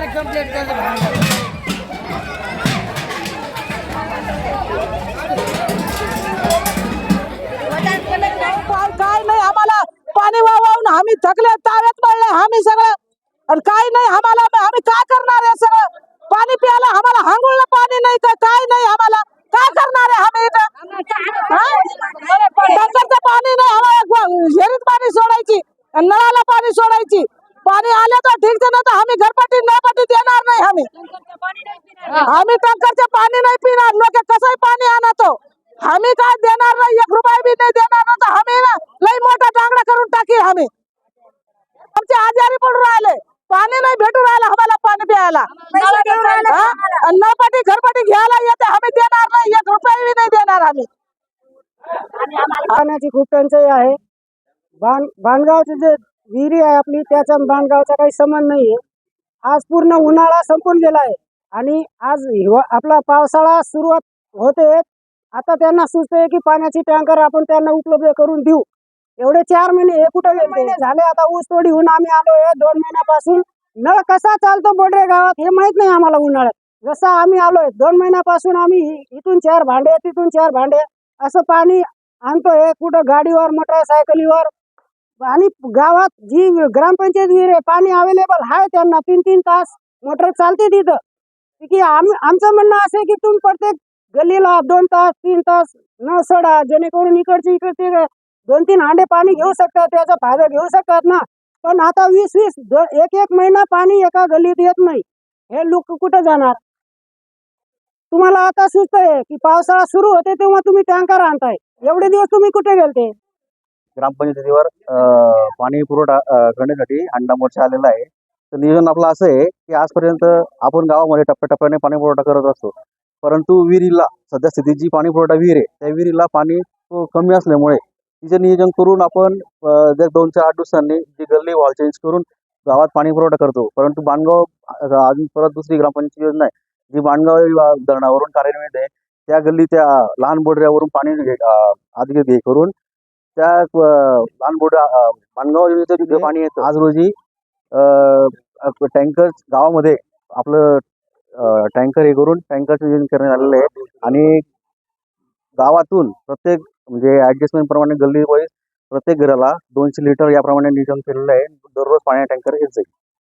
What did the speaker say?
Direct complaint करतो काय नाही आम्हाला पाणी वाहून आम्ही थकले ताव्यात पडले आम्ही सगळं. आणि काय नाही आम्हाला आम्ही काय करणार आहे सगळं? पाणी प्यायला आम्हाला हांगुळलं पाणी नाही का काय नाही आम्हाला? काय करणार आहे आम्ही इथं? पाणी नाही आम्हाला विहिरीत पाणी सोडायची नळाला पाणी सोडायची. पाणी आले तर ठीक नाही तर आम्ही घरपट्टी आम्ही आम्ही टँकरचे पाणी नाही पिणार. लोक कसंही पाणी आणतो. आम्ही काय देणार नाही? एक रुपया बी नाही देणार ना तर आम्ही ना लई मोठा टांगडा करून टाकी आम्ही. आमचे आजारी पडून राहिले. पाणी नाही भेटून राहिलं आम्हाला पाणी प्यायला. हा? नळपाटी घरपाटी घ्यायला येते. आम्ही देणार नाही. एक रुपया बी नाही देणार आम्ही. पाण्याची खूप टंचाई आहे. बाण बाणगावचे जे विहिरी आहे आपली त्याचा आणि बाणगावचा काही संबंध नाहीये. आज पूर्ण उन्हाळा संपून गेला आहे. आणि आज हिवा आपला पावसाळा सुरुवात होते. आता त्यांना सुचते की पाण्याची टँकर आपण त्यांना उपलब्ध करून देऊ. एवढे चार महिने हे कुठे गेले? महिने झाले. आता ऊस तोडी होऊन आम्ही आलोय दोन महिन्यापासून नळ कसा चालतो बोडरे गावात हे माहीत नाही आम्हाला उन्हाळ्यात. जसं आम्ही आलोय दोन महिन्यापासून आम्ही इथून चार भांडे तिथून चार भांडे असं पाणी आणतोय. कुठं गाडीवर मोटरसायकलीवर आणि गावात जी ग्रामपंचायत विहीर आहे पाणी अवेलेबल आहे त्यांना तीन तीन तास मोटर चालते तिथं. की आमचं म्हणणं असं आहे की तुम्ही प्रत्येक गल्लीला दोन तास तीन तास न सोडा जेणेकरून इकडचे इकडचे दोन तीन हांडे पाणी घेऊ शकतात त्याचा फायदा घेऊ शकतात ना. पण आता वीस वीस एक एक महिना पाणी एका गल्लीत येत नाही. हे लोक कुठं जाणार? तुम्हाला आता सुचतंय की पावसाळा सुरू होते तेव्हा तुम्ही टँकर आणताय. एवढे दिवस तुम्ही कुठे गेलते? ग्रामपंचायतीवर पाणी पुरवठा करण्यासाठी हंडा मोर्चा आलेला आहे. तर नियोजन आपलं असं आहे की आजपर्यंत आपण गावामध्ये टप्प्याटप्प्याने पाणी पुरवठा करत असतो. परंतु विहिरीला सध्या स्थिती जी पाणी पुरवठा विहीर आहे त्या विहिरीला पाणी कमी असल्यामुळे तिचं नियोजन करून आपण दर दोन चार आठ दिवसांनी जी गल्ली वॉल चेंज करून गावात पाणी पुरवठा करतो. परंतु बाणगाव अजून परत दुसरी ग्रामपंचायत योजना आहे. जी बाणगाव धरणावरून कार्यान्वित आहे त्या गल्ली त्या लहान बोडऱ्यावरून पाणी घे- आधी करून त्या अं, लहान बोट मानगाव योजनेचं तिथे पाणी येतं. आज रोजी टँकर गावामध्ये आपलं टँकर हे करून टँकरचं नियोजन करण्यात आलेलं आहे. आणि गावातून प्रत्येक म्हणजे ऍडजस्टमेंट प्रमाणे गल्ली वाईज प्रत्येक घराला दोनशे लिटर याप्रमाणे नियोजन केलेलं आहे. दररोज पाणी टँकर येत जाईल.